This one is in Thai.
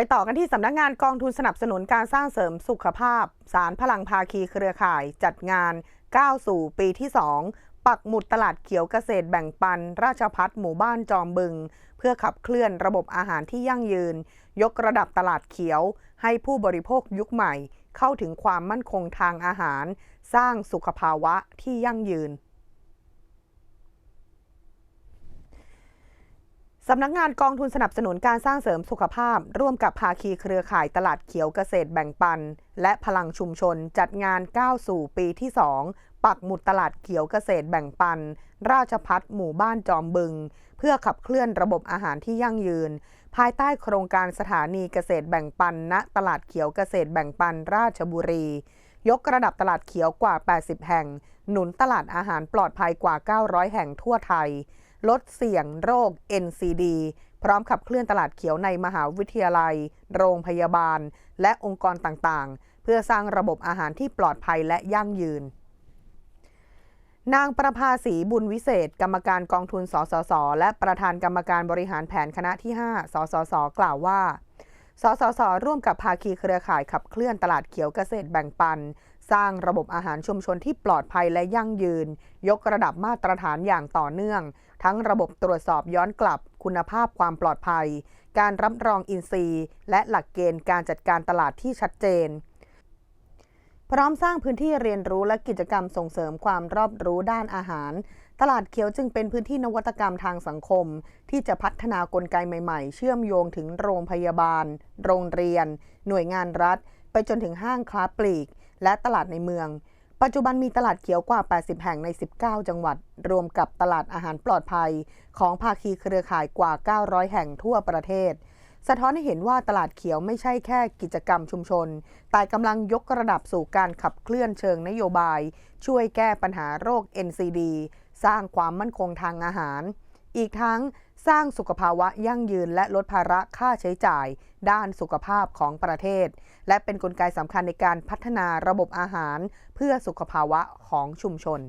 ไปต่อกันที่สำนักงานกองทุนสนับสนุนการสร้างเสริมสุขภาพ สารพลังภาคีเครือข่ายจัดงานก้าวสู่ปีที่ 2 ปักหมุดตลาดเขียวเกษตรแบ่งปัน ราชพัฒหมู่บ้านจอมบึง เพื่อขับเคลื่อนระบบอาหารที่ยั่งยืน ยกระดับตลาดเขียว ให้ผู้บริโภคยุคใหม่ เข้าถึงความมั่นคงทางอาหาร สร้างสุขภาวะที่ยั่งยืน สำนักงานกองทุนสนับสนุนการสร้างเสริมสุขภาพ ร่วมกับภาคีเครือข่ายตลาดเขียวเกษตรแบ่งปัน และพลังชุมชนจัดงานก้าวสู่ปีที่ 2 ปักหมุดตลาดเขียวเกษตรแบ่งปัน ราชพัฒหมู่บ้านจอมบึง เพื่อขับเคลื่อนระบบอาหารที่ยั่งยืน ภายใต้โครงการสถานีเกษตรแบ่งปัน ณตลาดเขียวเกษตรแบ่งปัน ราชบุรี ยกระดับตลาดเขียวกว่า 80 แห่ง หนุนตลาดอาหารปลอดภัยกว่า 900 แห่งทั่วไทย ลดเสี่ยงโรค NCD พร้อมขับเคลื่อนตลาดเขียวในมหาวิทยาลัย โรงพยาบาล และองค์กรต่างๆ เพื่อสร้างระบบอาหารที่ปลอดภัยและยั่งยืน นางประภาสีบุญวิเศษ กรรมการกองทุน สสส และประธานกรรมการบริหารแผนคณะที่ 5 สสส กล่าวว่า สสส ร่วมกับภาคีเครือข่ายขับเคลื่อนตลาดเขียวเกษตรแบ่งปัน สร้างระบบอาหารชุมชนที่ปลอดภัยและยั่งยืน ยกระดับมาตรฐานอย่างต่อเนื่อง ทั้งระบบตรวจสอบย้อนกลับ คุณภาพความปลอดภัย การรับรองอินทรีย์ และหลักเกณฑ์การจัดการตลาดที่ชัดเจน พร้อมสร้างพื้นที่เรียนรู้และกิจกรรมส่งเสริมความรอบรู้ด้านอาหาร ตลาดเขียวจึงเป็นพื้นที่นวัตกรรมทางสังคม ที่จะพัฒนากลไกใหม่ ๆ เชื่อมโยงถึงโรงพยาบาล โรงเรียน หน่วยงานรัฐ ไปจนถึงห้างค้าปลีก และตลาดในเมือง ปัจจุบันมีตลาดเขียวกว่า 80 แห่งใน 19 จังหวัด รวมกับตลาดอาหารปลอดภัย ของภาคีเครือข่ายกว่า 900 แห่งทั่วประเทศ สะท้อนให้เห็นว่าตลาดเขียวไม่ใช่แค่กิจกรรมชุมชน แต่กำลังยกระดับสู่การขับเคลื่อนเชิงนโยบาย ช่วยแก้ปัญหาโรค NCD สร้างความมั่นคงทางอาหาร อีกทั้งสร้างสุขภาวะยั่งยืนและลดภาระค่าใช้จ่าย ด้านสุขภาพของประเทศ และเป็นนกลไกสำคัญในการพัฒนาระบบอาหาร เพื่อสุขภาวะของชุมชน